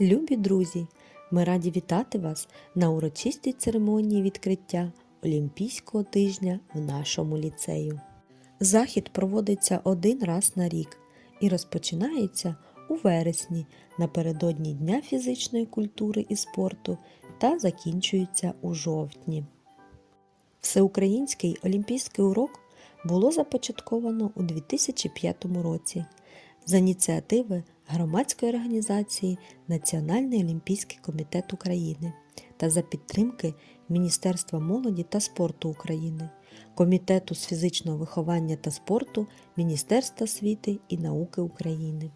Любі друзі, ми раді вітати вас на урочистій церемонії відкриття Олімпійського тижня в нашому ліцею. Захід проводиться один раз на рік і розпочинається у вересні напередодні Дня фізичної культури і спорту та закінчується у жовтні. Всеукраїнський олімпійський урок було започатковано у 2005 році за ініціативи громадської організації Національний олімпійський комітет України та за підтримки Міністерства молоді та спорту України, Комітету з фізичного виховання та спорту Міністерства освіти і науки України.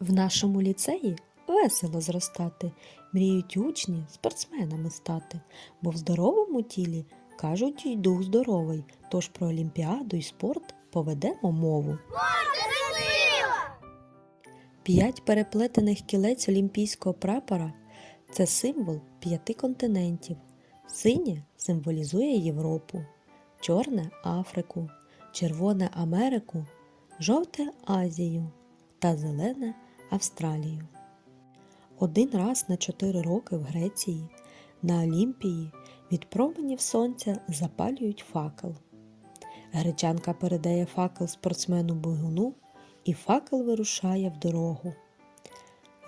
В нашому ліцеї весело зростати, мріють учні спортсменами стати, бо в здоровому тілі кажуть й дух здоровий, тож про олімпіаду і спорт поведемо мову. П'ять переплетених кілець олімпійського прапора це символ п'яти континентів. Синє символізує Європу, чорне Африку, червоне Америку, жовте Азію та зелене Австралію. Один раз на чотири роки в Греції на Олімпії від променів сонця запалюють факел. Гречанка передає факел спортсмену бігуну, і факел вирушає в дорогу.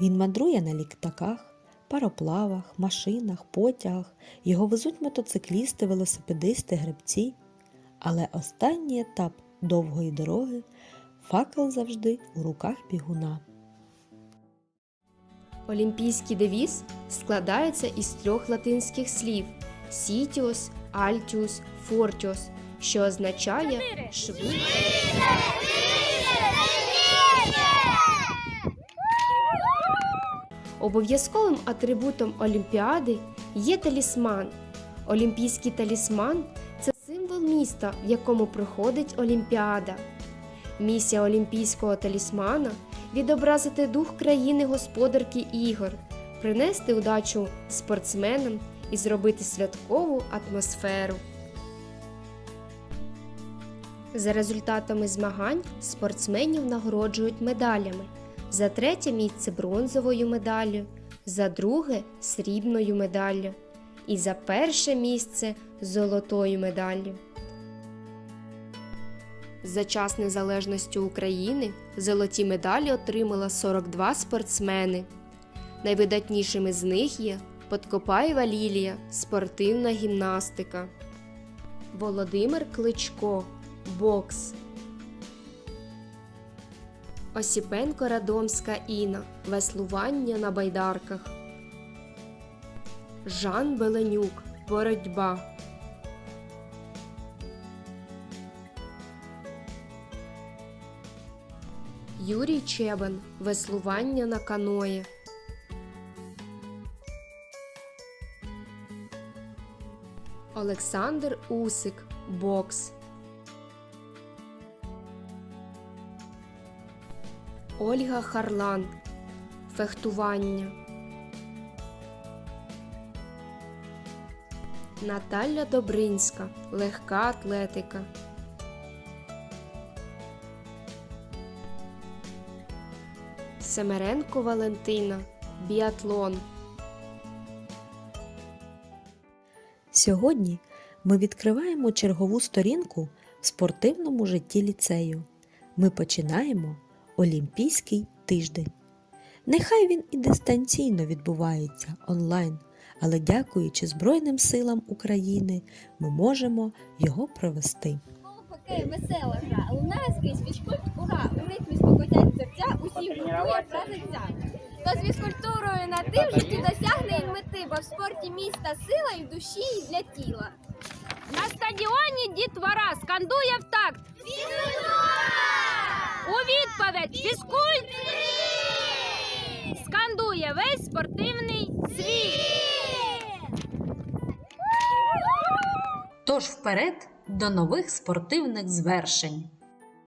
Він мандрує на літаках, пароплавах, машинах, потягах, його везуть мотоциклісти, велосипедисти, гребці. Але останній етап довгої дороги факел завжди у руках бігуна. Олімпійський девіз складається із трьох латинських слів сітіос, альтіус, фортіос, що означає швидко. Обов'язковим атрибутом Олімпіади є талісман. Олімпійський талісман це символ міста, в якому проходить Олімпіада. Місія олімпійського талісмана відобразити дух країни господарки ігор, принести удачу спортсменам і зробити святкову атмосферу. За результатами змагань спортсменів нагороджують медалями. За третє місце бронзовою медаллю, за друге срібною медаллю і за перше місце золотою медаллю. За час незалежності України золоті медалі отримала 42 спортсмени. Найвидатнішими з них є Подкопаєва Лілія, спортивна гімнастика, Володимир Кличко, бокс, Осіпенко Радомська Іна, веслування на байдарках, Жан Беленюк, боротьба. Юрій Чебан веслування на каної. Олександр Усик бокс. Ольга Харлан фехтування. Наталя Добринська легка атлетика. Семеренко Валентина біатлон. Сьогодні ми відкриваємо чергову сторінку в спортивному житті ліцею. Ми починаємо Олімпійський тиждень. Нехай він і дистанційно відбувається онлайн, але дякуючи Збройним силам України, ми можемо його провести. Хокей з фізкультурою на ти в житті досягне він мети, бо в спорті міста сила і душі, і для тіла. На стадіоні дітвора скандує в фізкульт скандує весь спортивний світ. Тож вперед до нових спортивних звершень!